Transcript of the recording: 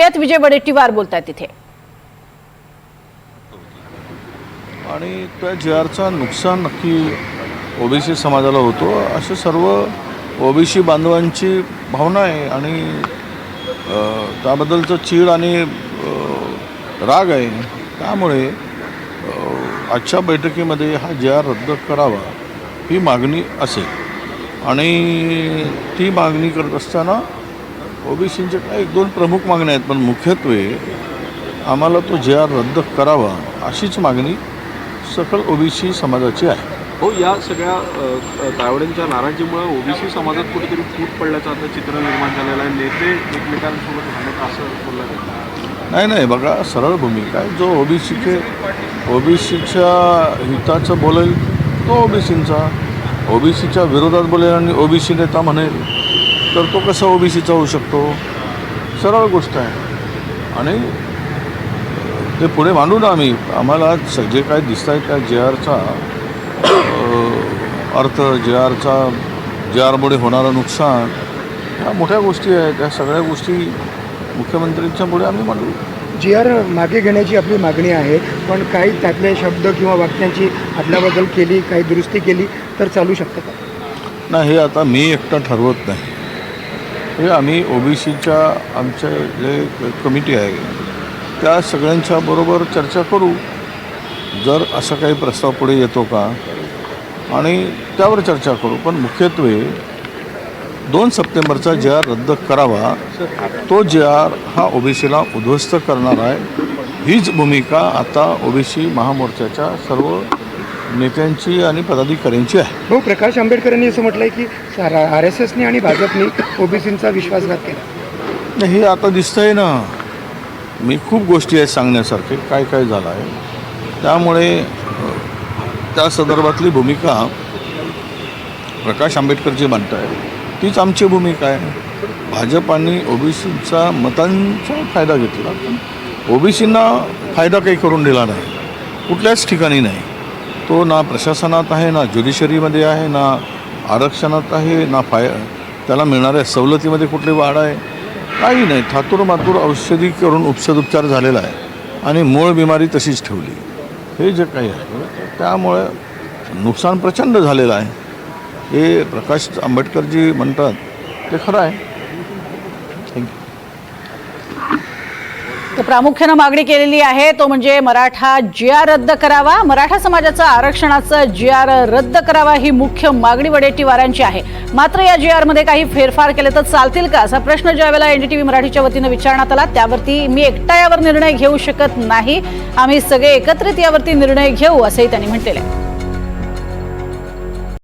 यात विजय वडेट्टीवार आहेत तिथे. आणि त्या जे आरचा नुकसान नक्की ओबीसी समाजाला होतो. असे सर्व ओबीसी बांधवांची भावना आहे आणि त्याबद्दलचं चीड आणि राग आहे. त्यामुळे आजच्या बैठकीमध्ये हा जे आर रद्द करावा ही मागणी असेल. आणि ती मागणी करत असताना ओबीसींच्या काही एक दोन प्रमुख मागण्या आहेत पण मुख्यत्वे आम्हाला तो जे आर रद्द करावा अशीच मागणी सकल ओबीसी समाजाची आहे. हो या सगळ्या तावड्यांच्या नाराजीमुळे ओबीसी समाजात कुठेतरी फूट पडल्याचं आता चित्र निर्माण झालेलं आहे. नेते एकमेकांसोबत भांडत असं बोललं जातं. नाही नाही बघा सरळ भूमिका आहे. जो ओबीसीचे ओबीसीच्या हिताचं बोलेल तो ओबीसींचा. ओबीसीच्या विरोधात बोलेल आणि ओबीसी नेता म्हणेल. तर तो कसा ओबीसीचा होऊ शकतो? सरळ गोष्ट आहे. आणि ते पुढे मांडू ना आम्ही. आम्हाला स- जे काय दिसत आहे त्या जे आरचा अर्थ जे आरचा जे आरमुळे होणारं नुकसान ह्या मोठ्या गोष्टी आहेत. त्या सगळ्या गोष्टी मुख्यमंत्र्यांच्या पुढे आम्ही मांडू. जी आर मागे घेण्याची आपली मागणी आहे पण काही त्यातले शब्द किंवा वाक्यांची अदलाबदल केली काही दुरुस्ती केली तर चालू शकतं का? नाही हे आता मी एकटा ठरवत नाही. हे आम्ही ओबीसीच्या आमच्या जे कमिटी आहे त्या सगळ्यांच्या बरोबर चर्चा करू. जर असा काही प्रस्ताव पुढे येतो का? आणि त्यावर चर्चा करू. पण मुख्यत्वे दोन सप्टेंबरचा जे आर रद्द करावा तो जे आर हा ओबीसीला उद्ध्वस्त करणार आहे. हीच भूमिका आता ओबीसी महामोर्चाच्या सर्व नेत्यांची आणि पदाधिकाऱ्यांची आहे. भाऊ प्रकाश आंबेडकरांनी असं म्हटलंय की आर एस एसनी आणि भाजपनी ओबीसींचा विश्वासघात केला. नाही हे आता दिसतंय ना. मी खूप गोष्टी आहेत सांगण्यासारखे. काय काय झालं आहे? त्यामुळे त्या संदर्भातली भूमिका प्रकाश आंबेडकर जे म्हणत आहे तीच आमची भूमिका आहे. भाजप आणि ओबीसीचा मतांचा फायदा घेतला पण ओबीसींना फायदा काही करून दिला नाही. कुठल्याच ठिकाणी नाही. तो ना प्रशासनात आहे ना ज्युडिशरीमध्ये आहे ना आरक्षणात आहे ना फाय त्याला मिळणाऱ्या सवलतीमध्ये कुठली वाढ आहे? काही नाही. थातूर मातूर औषधी करून उपचार झालेला आहे आणि मूळ बिमारी तशीच ठेवली. हे जे काही आहे त्यामुळे नुकसान प्रचंड झालेलं आहे. हे प्रकाश आंबेडकरजी म्हणतात ते खरं आहे थँक्यू तर प्रामुख्यानं मागणी केलेली आहे तो म्हणजे मराठा जी आर रद्द करावा. मराठा समाजाचं आरक्षणाचं जी आर रद्द करावा ही मुख्य मागणी वडेट्टीवारांची आहे. मात्र या जी आरमध्ये काही फेरफार केले तर चालतील का? असा प्रश्न ज्यावेळेला एनडीटीव्ही मराठीच्या वतीनं विचारण्यात आला त्यावरती मी एकटा यावर निर्णय घेऊ शकत नाही. आम्ही सगळे एकत्रित यावरती निर्णय घेऊ असंही त्यांनी म्हटलेलं आहे.